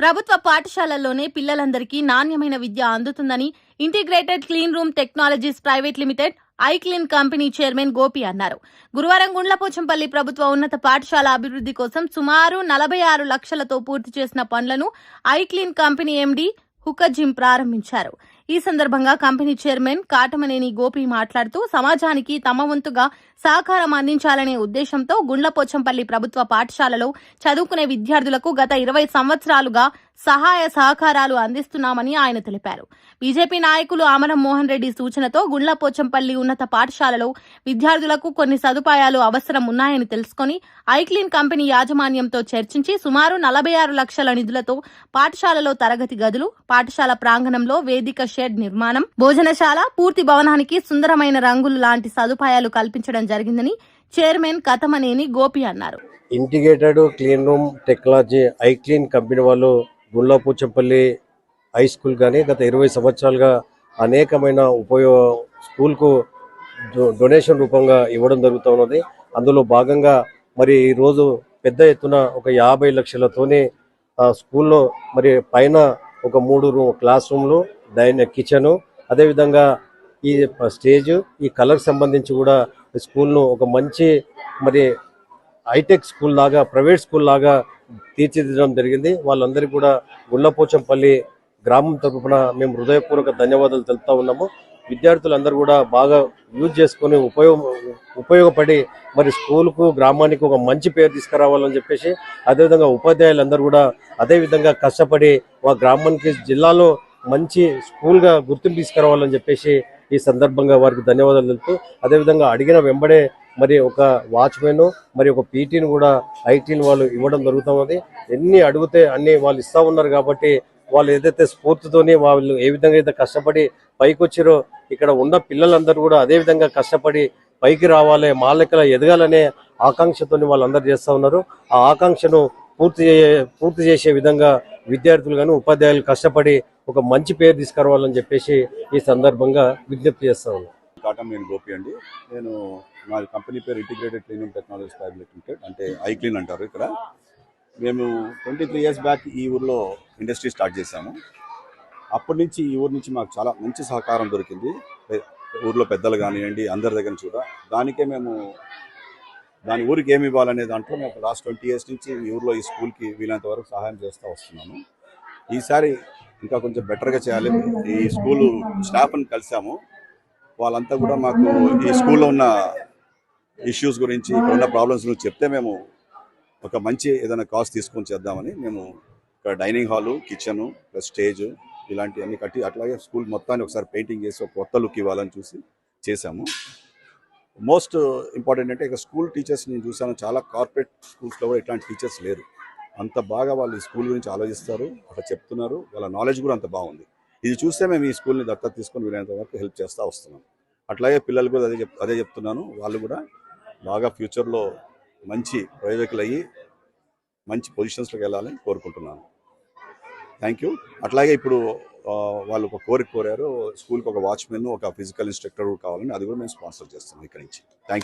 ప్రభుత్వ పాఠశాలల్లోనే పిల్లలందరికీ నాణ్యమైన విద్య అందుతుందని integrated clean room technologies private limited iClean company chairman Gopi అన్నారు. గురువారం గుండ్లపోచంపల్లి ప్రభుత్వ ఉన్నత పాఠశాల అభివృద్ధి కోసం సుమారు నలభై ఆరు లక్షలతో పూర్తి చేసిన పనులను ఐక్లీన్ కంపెనీ ఎండీ హుకజిమ్ ప్రారంభించారు. ఈ సందర్భంగా కంపెనీ చైర్మన్ కాటమనేని గోపి మాట్లాడుతూ సమాజానికి తమ వంతుగా సహకారం అందించాలనే ఉద్దేశంతో గుండ్లపోచంపల్లి ప్రభుత్వ పాఠశాలలో చదువుకునే విద్యార్థులకు గత ఇరవై సంవత్సరాలుగా సహాయ సహకారాలు అందిస్తున్నామని ఆయన తెలిపారు. బీజేపీ నాయకులు ఆమరం మోహన్ రెడ్డి సూచనతో గుండ్లపోచంపల్లి ఉన్నత పాఠశాలలో విద్యార్థులకు కొన్ని సదుపాయాలు అవసరం ఉన్నాయని తెలుసుకొని ఐక్లీన్ కంపెనీ యాజమాన్యంతో చర్చించి సుమారు నలభై ఆరు లక్షల నిధులతో పాఠశాలలో తరగతి గదులు పాఠశాల ప్రాంగణంలో వేదిక షెడ్ నిర్మాణం భోజనశాల పూర్తి భవనానికి సుందరమైన రంగులు లాంటి సదుపాయాలు కల్పించడం జరిగిందని చైర్మన్ కథమనేని గోపి అన్నారు. Integrated clean room technology I clean company వాళ్ళు గుళ్ళపూచంపల్లి హై స్కూల్ కానీ గత ఇరవై సంవత్సరాలుగా అనేకమైన ఉపయోగ స్కూల్కు డొనేషన్ రూపంగా ఇవ్వడం జరుగుతూ ఉన్నది. అందులో భాగంగా మరి ఈరోజు పెద్ద ఎత్తున ఒక యాభై లక్షలతోనే స్కూల్లో మరి పైన ఒక మూడు రూమ్ క్లాస్ రూమ్లు డైన్ కిచెను అదేవిధంగా ఈ స్టేజ్ ఈ కలర్ సంబంధించి కూడా స్కూల్ను ఒక మంచి మరి హైటెక్ స్కూల్ లాగా ప్రైవేట్ స్కూల్ లాగా తీర్చిదిద్దడం జరిగింది. వాళ్ళందరికీ కూడా గుళ్ళపోచంపల్లి గ్రామం తరపున మేము హృదయపూర్వక ధన్యవాదాలు తెలుపుతా ఉన్నాము. విద్యార్థులందరూ కూడా బాగా యూజ్ చేసుకొని ఉపయోగ ఉపయోగపడి మరి స్కూల్కు గ్రామానికి ఒక మంచి పేరు తీసుకురావాలని చెప్పేసి అదేవిధంగా ఉపాధ్యాయులందరూ కూడా అదేవిధంగా కష్టపడి మా గ్రామానికి జిల్లాలో మంచి స్కూల్గా గుర్తింపు తీసుకురావాలని చెప్పేసి ఈ సందర్భంగా వారికి ధన్యవాదాలు తెలుపుతూ అదేవిధంగా అడిగిన వెంబడే మరి ఒక వాచ్మెన్ మరి ఒక పీటీని కూడా ఐటీని వాళ్ళు ఇవ్వడం జరుగుతున్నది ఎన్ని అడిగితే అన్ని వాళ్ళు ఇస్తా ఉన్నారు కాబట్టి వాళ్ళు ఏదైతే స్ఫూర్తితోని వాళ్ళు ఏ విధంగా అయితే కష్టపడి పైకి వచ్చారో ఇక్కడ ఉన్న పిల్లలందరూ కూడా అదే విధంగా కష్టపడి పైకి రావాలి మా లెక్కల ఎదగాలనే ఆకాంక్షతోని వాళ్ళందరూ చేస్తూ ఉన్నారు. ఆ ఆకాంక్షను పూర్తి చేయ పూర్తి చేసే విధంగా విద్యార్థులు కానీ ఉపాధ్యాయులు కష్టపడి ఒక మంచి పేరు తీసుకురావాలని చెప్పేసి ఈ సందర్భంగా విజ్ఞప్తి చేస్తా ఉన్నాను నేను గోపి అండి. నేను మా కంపెనీ పేరు integrated cleaning technologies private limited అంటే ఐ క్లీన్ అంటారు ఇక్కడ. మేము ట్వంటీ త్రీ ఇయర్స్ బ్యాక్ ఈ ఊర్లో ఇండస్ట్రీ స్టార్ట్ చేశాము. అప్పటి నుంచి ఈ ఊరు నుంచి మాకు చాలా మంచి సహకారం దొరికింది. ఊర్లో పెద్దలు కానివ్వండి అందరి దగ్గర నుంచి కూడా. దానికే మేము దాని ఊరికి ఏమి ఇవ్వాలనే దాంట్లో మేము లాస్ట్ ట్వంటీ ఇయర్స్ నుంచి ఈ ఊర్లో ఈ స్కూల్కి వీలైనంత వరకు సహాయం చేస్తూ వస్తున్నాము. ఈసారి ఇంకా కొంచెం బెటర్గా చేయాలి. ఈ స్కూల్ స్టాఫ్ని కలిసాము. వాళ్ళంతా కూడా మాకు ఈ స్కూల్లో ఉన్న ఇష్యూస్ గురించి ఇక్కడ ఉన్న ప్రాబ్లమ్స్ గురించి చెప్తే మేము ఒక మంచి ఏదైనా కాస్ట్ తీసుకొని చేద్దామని మేము ఇక్కడ dining hall kitchen plus stage ఇలాంటివన్నీ కట్టి అట్లాగే స్కూల్ మొత్తాన్ని ఒకసారి పెయింటింగ్ చేసి ఒక కొత్త లుక్ ఇవ్వాలని చూసి చేశాము. మోస్ట్ ఇంపార్టెంట్ అంటే ఇక స్కూల్ టీచర్స్ నేను చూసాను చాలా కార్పొరేట్ స్కూల్స్లో కూడా ఇట్లాంటి టీచర్స్ లేరు. అంత బాగా వాళ్ళు ఈ స్కూల్ గురించి ఆలోచిస్తారు అక్కడ చెప్తున్నారు వాళ్ళ నాలెడ్జ్ కూడా అంత బాగుంది. ఇది చూస్తే మేము ఈ స్కూల్ని దత్తత తీసుకొని వీలైనంత వరకు హెల్ప్ చేస్తూ వస్తున్నాం. అట్లాగే పిల్లలు కూడా అదే చెప్ అదే చెప్తున్నాను వాళ్ళు కూడా బాగా ఫ్యూచర్లో మంచి ప్రయోజకులు అయ్యి మంచి పొజిషన్స్లోకి వెళ్ళాలని కోరుకుంటున్నాను. థ్యాంక్ యూ అట్లాగే ఇప్పుడు వాళ్ళు ఒక కోరిక కోరారు స్కూల్కి ఒక వాచ్మెన్ ఒక ఫిజికల్ ఇన్స్ట్రక్టర్ కావాలని అది కూడా మేము స్పాన్సర్ చేస్తున్నాం ఇక్కడి నుంచి. థ్యాంక్